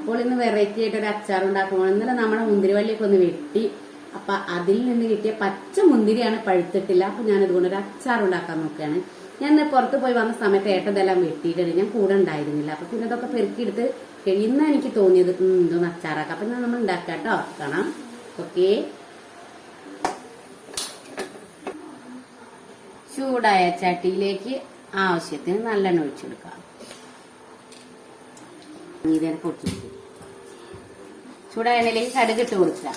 അപ്പോൾ ഇന്ന് വെറൈറ്റി ആയിട്ട് ഒരു അച്ചാർ ഉണ്ടാക്കുമ്പോൾ ഇന്നലെ നമ്മുടെ മുന്തിരിവള്ളിയൊക്കെ ഒന്ന് വെട്ടി അപ്പൊ അതിൽ നിന്ന് കിട്ടിയ പച്ച മുന്തിരിയാണ് പഴുത്തിട്ടില്ല. അപ്പൊ ഞാൻ ഇതുകൊണ്ട് ഒരു അച്ചാർ ഉണ്ടാക്കാൻ നോക്കുകയാണ്. ഞാൻ പുറത്ത് പോയി വന്ന സമയത്ത് ഏട്ടതെല്ലാം വെട്ടിയിട്ടുണ്ട്. ഞാൻ കൂടെ ഉണ്ടായിരുന്നില്ല. അപ്പൊ പിന്നെ ഇതൊക്കെ പെറുക്കിയെടുത്ത് കഴിയുന്ന എനിക്ക് തോന്നിയത് ഇതൊന്ന് അച്ചാറാക്കാം. അപ്പൊ ഞാൻ നമ്മൾ ഉണ്ടാക്കാം കേട്ടോ. കാണാം. ഓക്കെ. ചൂടായ ചട്ടിയിലേക്ക് ആവശ്യത്തിന് നല്ലെണ്ണ ഒഴിച്ചു ഇതിനെ പൊട്ടി. ചൂടായ എണ്ണയിലേക്ക് കടുക് ഇട്ട് കൊടുക്കുക.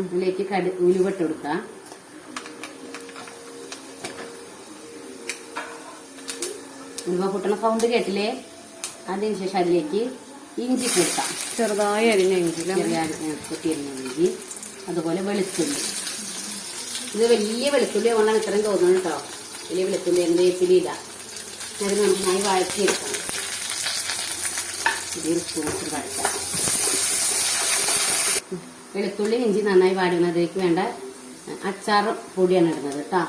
ഇതിലേക്ക് കടു ഉലുവട്ട് കൊടുക്കുക. ഉലുവ പൊട്ടണ സൗണ്ട് കേട്ടില്ലേ? അതിന് ശേഷം അതിലേക്ക് ഇഞ്ചി കൊടുക്കാം. ചെറുതായി അരിഞ്ഞെങ്കിലും ചെറിയ അരിഞ്ഞ ഇഞ്ചി. അതുപോലെ വെളുത്തുള്ളി. ഇത് വലിയ വെളുത്തുള്ളി കൊണ്ടാണ് ഇത്രയും തോന്നുന്നത് കേട്ടോ. വലിയ വെളുത്തുള്ളി എന്ത് വേപ്പിലി ഇത് നന്നായി വഴറ്റിയെടുക്കണം. ഇതൊരു സ്പൂൺ വഴറ്റാം. വെളുത്തുള്ളി ഇഞ്ചി നന്നായി വാടുന്നതിലേക്ക് വേണ്ട അച്ചാർ പൊടിയാണ് ഇടുന്നത് കേട്ടോ.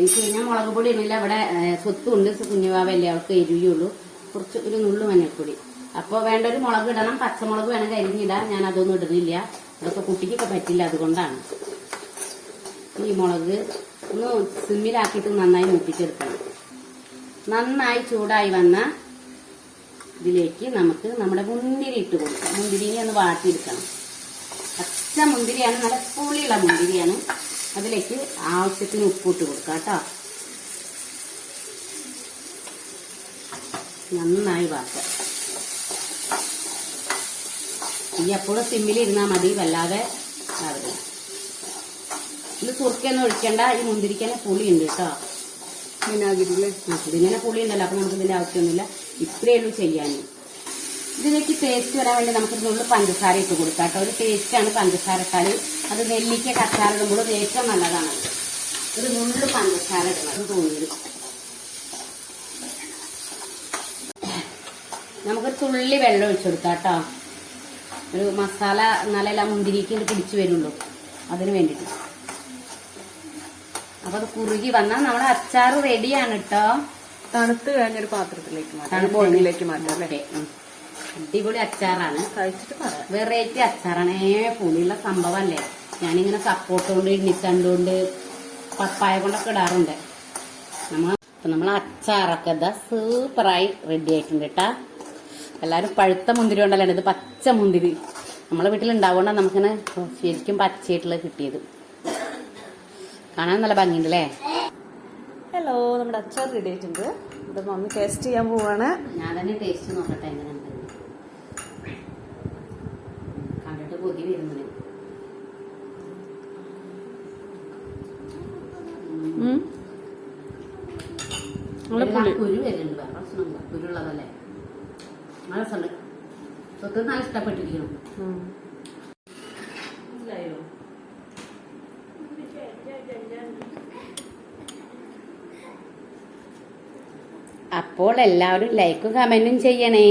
എനിക്ക് ഞാൻ മുളക് പൊടി ഇടുന്നില്ല ഇവിടെ സ്വത്തുണ്ട്. കുഞ്ഞുവാവല്ലേ അവൾക്ക് എരിയുള്ളൂ കുറച്ച് ഒരു നുള്ളു മഞ്ഞൾപ്പൊടി. അപ്പോൾ വേണ്ട ഒരു മുളക് ഇടണം പച്ചമുളക് വേണമെങ്കിൽ അരിഞ്ഞിടാം ഞാൻ അതൊന്നും ഇടുന്നില്ല. അതൊക്കെ കുട്ടിക്കൊക്കെ പറ്റില്ല അതുകൊണ്ടാണ്. ഈ മുളക് ഒന്ന് സിമ്മിലാക്കിയിട്ട് നന്നായി മുപ്പിച്ചെടുക്കണം. നന്നായി ചൂടായി വന്ന ഇതിലേക്ക് നമുക്ക് നമ്മുടെ മുന്തിരി ഇട്ട് കൊടുക്കാം. മുന്തിരിനെ ഒന്ന് വാട്ടിയെടുക്കണം. പച്ച മുന്തിരിയാണ് നല്ല പുളിയുള്ള മുന്തിരിയാണ്. അതിലേക്ക് ആവശ്യത്തിന് ഉപ്പിട്ട് കൊടുക്കാം കേട്ടോ. നന്നായി വാട്ടുക. ഈ എപ്പോഴും സിമ്മിലിരുന്നാൽ മതി വല്ലാതെ ആവില്ല. ഇത് സുർക്കൊന്നും ഒഴിക്കണ്ട ഈ മുന്തിരിക്കന്നെ പുളിയുണ്ട് കേട്ടോ. വിനാഗിരിയിൽ ഇതിങ്ങനെ പുളി ഉണ്ടല്ലോ അപ്പൊ നമുക്ക് ഇതിന്റെ ആവശ്യമൊന്നുമില്ല. ഇത്രയേ ഉള്ളൂ ചെയ്യാൻ. ഇതിലേക്ക് ടേസ്റ്റ് വരാൻ വേണ്ടി നമുക്ക് നുള്ളു പഞ്ചസാര ഇട്ട് കൊടുക്കാം കേട്ടോ. ഒരു ടേസ്റ്റാണ് പഞ്ചസാര ഇട്ടാൽ അത് നെല്ലിക്ക കച്ചാറിടുമ്പോൾ ഇടുമ്പോൾ ഏറ്റവും നല്ലതാണ്. ഒരു നുള്ളു പഞ്ചസാര ഇടണം. തോന്നിയത് നമുക്ക് തുള്ളി വെള്ളം ഒഴിച്ചു കൊടുക്കാം കേട്ടോ. ഒരു മസാല നല്ല മുന്തിരിക്ക് പിടിച്ചു വരുള്ളൂ. അതിന് വേണ്ടിയിട്ട്. അപ്പൊ അത് കുറുകി വന്നാൽ നമ്മുടെ അച്ചാർ റെഡിയാണ് കേട്ടോ തണുത്ത് കഴിഞ്ഞൊരു പാത്രത്തിലേക്ക് മാറ്റാം. മാറ്റാം അല്ലേ? അടിപൊളി അച്ചാറാണ്. വെറൈറ്റി അച്ചാറാണ്. ഏ പുളിയുള്ള സംഭവമല്ലേ ഞാനിങ്ങനെ സപ്പോർട്ട് കൊണ്ട് ഇണ്ണിത്തണ്ടുകൊണ്ട് പപ്പായ കൊണ്ടൊക്കെ ഇടാറുണ്ട്. നമ്മൾ നമ്മൾ അച്ചാറൊക്കെ ഇതാ സൂപ്പറായി റെഡി ആയിട്ടുണ്ട് കേട്ടാ എല്ലാരും പഴുത്ത മുന്തിരി കൊണ്ടല്ലേ ഇത് പച്ച മുന്തിരി? നമ്മളെ വീട്ടിൽ ഉണ്ടാവുകൊണ്ടാണ് നമുക്കിങ്ങനെ ശരിക്കും പച്ചയായിട്ടുള്ള കിട്ടിയത്. കാണാൻ നല്ല ഭംഗിയുണ്ടല്ലേ? ഹലോ നമ്മുടെ അച്ചാർ റെഡി ആയിട്ടുണ്ട്. ഇത് മമ്മി ടേസ്റ്റ് ചെയ്യാൻ പോവാണ്. ഞാൻ തന്നെ ടേസ്റ്റ് നോക്കട്ടെ എങ്ങനെയുണ്ട് കണ്ടിട്ട് പൊതി വരുന്നത് കുരു വരുന്നുണ്ട്. വേറെ പ്രശ്നമില്ല. കുരുള്ളതല്ലേ നല്ല രസമുണ്ട്. സ്വത്ത് നല്ല ഇഷ്ടപ്പെട്ടിരിക്കണം അപ്പോൾ എല്ലാവരും ലൈക്കും കമന്റും ചെയ്യണേ.